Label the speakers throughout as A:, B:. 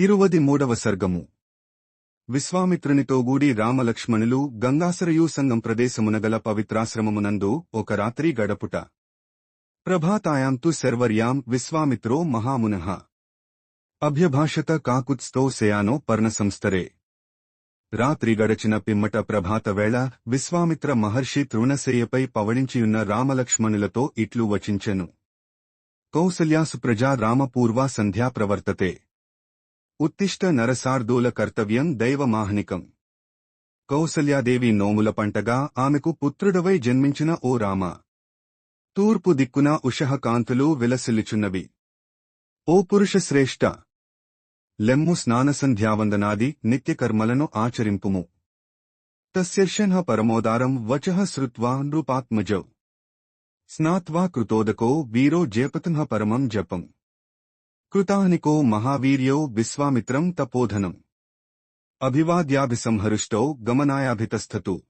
A: ఇరువది మూడవ సర్గము. విశ్వామిత్రునితో గూడి రామలక్ష్మణులు గంగాసరయూ సంగం ప్రదేశమునగల పవిత్రాశ్రమమునందు ఒక రాత్రి గడపుట. ప్రభాతాయాంతు శర్వర్యాం విశ్వామిత్రో మహామునః. అభ్యభాషత కాకుత్స్థో శయానో పర్ణసంస్తరే రాత్రి గడచిన పిమ్మట ప్రభాతవేళ విశ్వామిత్ర మహర్షి తృణశయ్యపై పవళించియున్న రామలక్ష్మణులతో ఇట్లు వచించెను. కౌసల్యాసు ప్రజా రామపూర్వా సంధ్యా ప్రవర్తతే. ఉత్తిష్ట నరసార్దూల కర్తవ్యం దైవమాహనికం. కౌసల్యాదేవి నోముల పంటగా ఆమెకు పుత్రుడవై జన్మించిన ఓ రామ. తూర్పు దిక్కున ఉషహకాంతులు విలసిల్లుచున్నవి. ఓ పురుషశ్రేష్ఠ లెమ్ము స్నానసంధ్యావందనాది నిత్యకర్మలను ఆచరింపుము. తస్యర్షణ పరమోదారం వచః శ్రుత్వా నృపాత్మజౌ. స్నాత్వా కృతోదకో వీరో జేపతుః పరమం జపం. కృతాహనికో మహావీర్యో విశ్వామిత్రం తపోధనం. అభివాద్యాభిసంహరుష్టో గమనాయాభితస్థతు.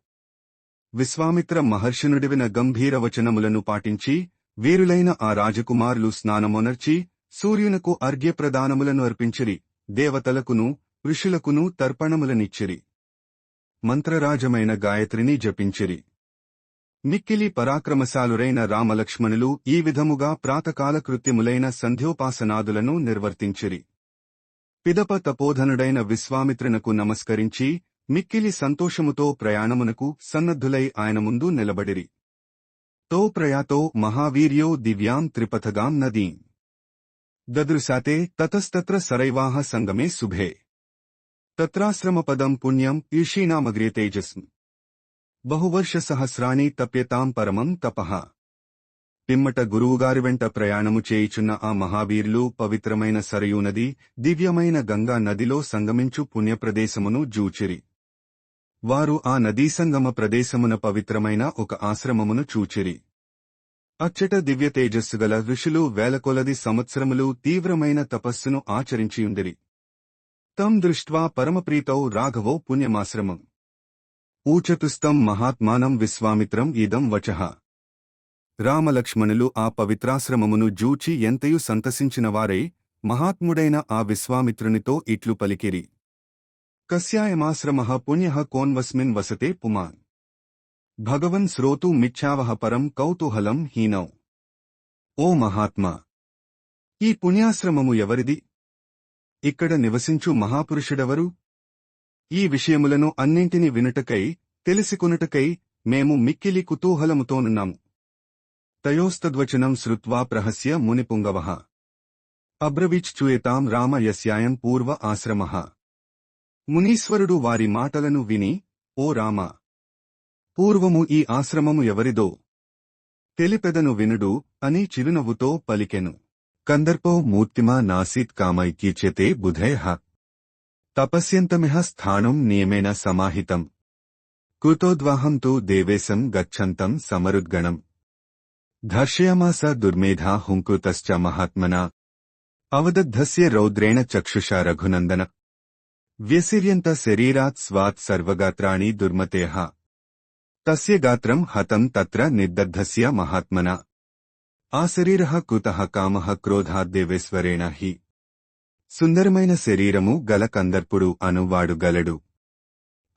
A: విశ్వామిత్ర మహర్షినుడివిన గంభీర వచనములను పాటించి వీరులైన ఆ రాజకుమారులు స్నానమొనర్చి సూర్యునకు అర్ఘ్యప్రదానములను అర్పించిరి దేవతలకును ఋషులకును తర్పణములనిచ్చిరి. మంత్రరాజమైన గాయత్రిని జపించిరి. మిక్కిలి పరాక్రమశాలురైన రామలక్ష్మణులు ఈ విధముగా ప్రాతకాల కృత్యములైన సంధ్యోపాసనాదులను నిర్వర్తించిరి. పిదప తపోధనుడైన విశ్వామిత్రునకు నమస్కరించి మిక్కిలి సంతోషముతో ప్రయాణమునకు సన్నద్ధులై ఆయన ముందు నిలబడిరి. తో ప్రయాతో మహావీర్యో దివ్యాం త్రిపథగాం నదీం. దదృశాతే తతస్తత్ర సరైవాహ సంగమే శుభే. తత్రాశ్రమపదం పుణ్యం ఈషీనామగ్రే తేజస్మి. బహువర్ష సహస్రాని తప్యతాం పరమం తపహ పిమ్మట గురువుగారి వెంట ప్రయాణము చేయుచున్న ఆ మహావీరులు పవిత్రమైన సరయూ నది దివ్యమైన గంగా నదిలో సంగమించు పుణ్యప్రదేశమును జూచిరి. వారు ఆ నదీ సంగమ ప్రదేశమున పవిత్రమైన ఒక ఆశ్రమమును చూచిరి. అచ్చట దివ్య తేజస్సుగల ఋషులు వేలకొలది సంవత్సరములు తీవ్రమైన తపస్సును ఆచరించియుందిరి. తం దృష్ట్వా పరమప్రీతౌ రాఘవో పుణ్యమాశ్రమం. ఊచతుస్తం మహాత్మానం విశ్వామిత్రం ఇదం వచః. రామలక్ష్మణులు ఆ పవిత్రాశ్రమమును జూచి ఎంతయు సంతసించినవారై మహాత్ముడైన ఆ విశ్వామిత్రునితో ఇట్లు పలికిరి. కస్యాయమాశ్రమ పుణ్య కోన్వస్మిన్ వసతే పుమాన్. భగవన్ శ్రోతు మిచ్ఛావహ పరం కౌతూహలం హీనౌ. ఓ మహాత్మా! ఈ పుణ్యాశ్రమము ఎవరిది? ఇక్కడ నివసించు మహాపురుషుడెవరు? ఈ విషయములను అన్నింటిని వినుటకై తెలిసికొనుటకై మేము మిక్కిలి కుతూహలముతోనున్నాము తయోస్తద్వచనం శ్రుత్వా ప్రహస్య మునిపుంగవః. అబ్రవీచ్ఛూయతాం రామ యస్యాయం పూర్వ ఆశ్రమ. మునీశ్వరుడు వారి మాటలను విని ఓ రామ! పూర్వము ఈ ఆశ్రమము ఎవరిదో? తెలిపెదను వినుడు అని చిరునవ్వుతో పలికెను. కందర్పో మూర్తిమా నాసీత్ కామైకీచ్యతే బుధైః तपस्यन्तमिह स्थाणुं नियमेन समाहितम्। कुतोद्वाहं तु देवेशं गच्छन्तं समरुद्गणम्। धर्षयामास दुर्मेधा हुङ्कुतश्च महात्मना। अवदद्धस्य रौद्रेण चक्षुषा रघुनन्दन। व्यसिर्यन्त शरीरात् स्वात् सर्वगात्राणि दुर्मतेः। तस्य गात्रं हतं तत्र निदद्धस्य महात्मना। आशरीरः कुतः कामः क्रोधाद्देवेश्वरेण हि। సుందరమైన శరీరము గల కందర్పుడు అనువాడు గలడు.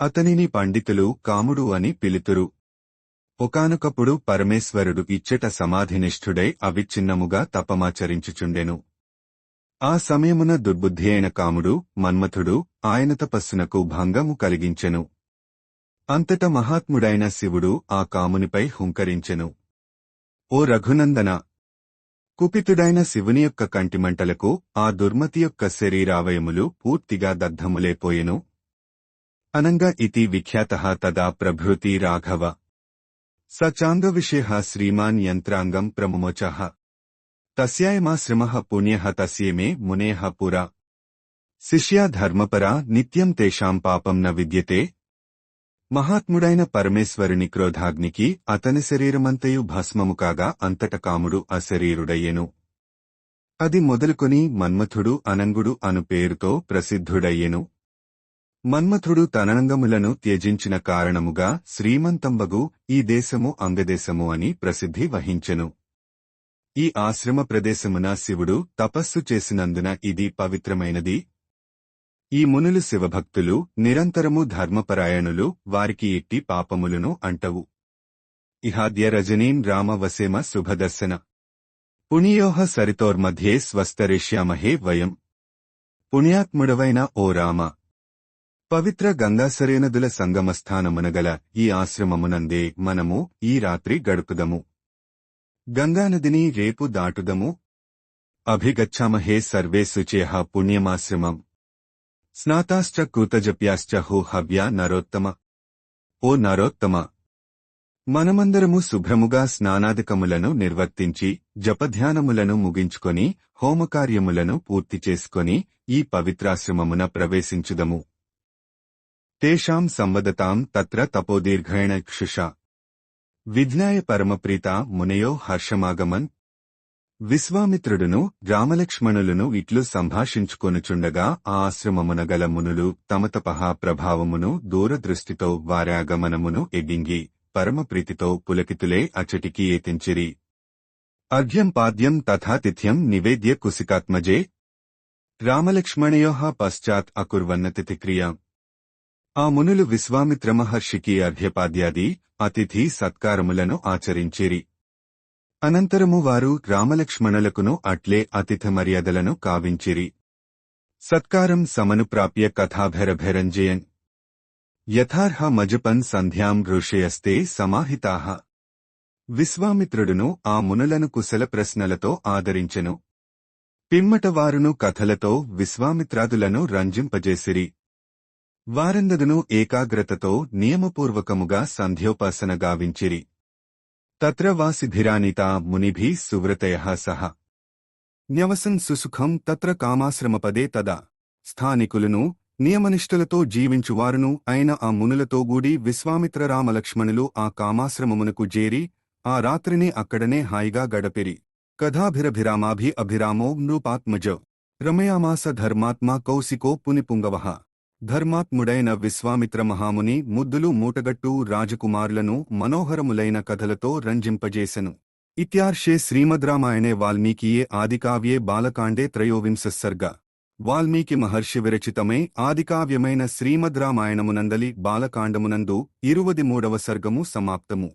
A: అతనిని పండితులు కాముడు అని పిలుతురు. ఒకానొకప్పుడు పరమేశ్వరుడు ఇచ్చట సమాధినిష్ఠుడై అవిచ్ఛిన్నముగా తపమాచరించుచుండెను. ఆ సమయమున దుర్బుద్ధి అయిన కాముడు మన్మథుడు ఆయన తపస్సునకు భంగము కలిగించెను. అంతట మహాత్ముడైన శివుడు ఆ కామునిపై హుంకరించెను. ఓ రఘునందన కుపితుడైన శివుని యొక్క కంటిమంటలకు ఆ దుర్మతి యొక్క శరీరావయములు పూర్తిగా దగ్ధములేపోయెను. అనంగా ఇతి విఖ్యాత తదా ప్రభృతి రాఘవ. సచాంగవిషయ శ్రీమాన్ యంత్రాంగం ప్రముమోచ తస్యాయమాశ్రమ పుణ్య తస్యేమే మునేహ పురా. శిష్యా ధర్మపరా నిత్యం తేషాం పాపం న విద్యతే మహాత్ముడైన పరమేశ్వరుని క్రోధాగ్నికి అతని శరీరమంతయు భస్మము కాగా అంతట కాముడు అశరీరుడయ్యెను. అది మొదలుకొని మన్మథుడు అనంగుడు అను పేరుతో ప్రసిద్ధుడయ్యెను. మన్మథుడు తనంగములను త్యజించిన కారణముగా శ్రీమంతంబగు ఈ దేశము అంగదేశము అని ప్రసిద్ధి వహించెను. ఈ ఆశ్రమ ప్రదేశమున శివుడు తపస్సు చేసినందున ఇది పవిత్రమైనది. ఈ మునులు శివభక్తులు నిరంతరము ధర్మపరాయణులు వారికి ఎట్టి పాపములను అంటవు. ఇహాద్య రజనీం రామవసేమ శుభదర్శన. పుణ్యోహ సరితోర్మధ్యే స్వస్తరిష్యామహే వయం. పుణ్యాత్ముడవైన ఓ రామ. పవిత్ర గంగాసరేనదుల సంగమస్థానమునగల ఈ ఆశ్రమమునందే మనము ఈ రాత్రి గడుపుదము. గంగానదిని రేపు దాటుదము. అభిగచ్చామహే సర్వే శుచేహ పుణ్యమాశ్రమం. స్నాతాశ్చ కూతజప్యాశ్చ హో హవ్య నరోత్తమ. ఓ నరోత్తమ! మనమందరము శుభ్రముగా స్నానాదికములను నిర్వర్తించి జపధ్యానములను ముగించుకొని హోమకార్యములను పూర్తి చేసుకొని ఈ పవిత్రాశ్రమమున ప్రవేశించుదము. తేషాం సంవదతాం తత్ర తపోదీర్ఘేణ క్షుష. విజ్ఞాయ పరమప్రీత మునయో హర్షమాగమన్ విశ్వామిత్రుడును రామలక్ష్మణులను ఇట్లు సంభాషించుకొనుచుండగా ఆ ఆశ్రమమున గల మునులు తమతపహా ప్రభావమును దూరదృష్టితో వారాగమనమును ఎగింగి పరమప్రీతితో పులకితులే అచటికి ఏతించిరి. అర్ఘ్యం పాద్యం తథా తిథ్యం నివేద్య కుసికాత్మజే. రామలక్ష్మణయో పశ్చాత్ అకుర్వన్నతిథిక్రియ ఆ మునులు విశ్వామిత్ర మహర్షికి అర్ఘ్యపాద్యాది అతిథి సత్కారములను ఆచరించిరి. అనంతరము వారు రామలక్ష్మణులకును అట్లే అతిథ మర్యాదలను కావించిరి. సత్కారం సమనుప్రాప్య కథాభెరభెరంజయన్. యథార్హ మజపన్ సంధ్యాం ఋషయస్తే సమాహితాహ విశ్వామిత్రుడును ఆ మునులను కుశల ప్రశ్నలతో ఆదరించెను. పిమ్మటవారును కథలతో విశ్వామిత్రాదులను రంజింపజేసిరి. వారందదును ఏకాగ్రతతో నియమపూర్వకముగా సంధ్యోపాసన గావించిరి. తత్ర వాసిభిరానితా మునిభి సువ్రతయ సహ. న్యవసన్ సుసుఖం తత్ర కామాశ్రమపదే తదా. స్థానికులను నియమనిష్ఠులతో జీవించువారును అయిన ఆ మునులతో గూడి విశ్వామిత్ర రామలక్ష్మణులు ఆ కామాశ్రమమునకు జేరి ఆ రాత్రిని అక్కడనే హాయిగా గడపిరి. కథాభిరభిరామాభి అభిరామో నృపాత్మజ. రమయామాస ధర్మాత్మా కౌశికో పునిపుంగవః. ధర్మాత్ముడైన విశ్వామిత్ర మహాముని ముద్దులు మూటగట్టు రాజకుమారులను మనోహరములైన కథలతో రంజింపజేసెను. ఇత్యార్షే శ్రీమద్రామాయణే వాల్మీకియే ఆదికావ్యే బాలకాండే త్రయోవింశ సర్గ వాల్మీకి మహర్షి విరచితమే ఆదికావ్యమైన శ్రీమద్రామాయణమునందలి బాలకాండమునందు ఇరువది మూడవ సర్గము సమాప్తము.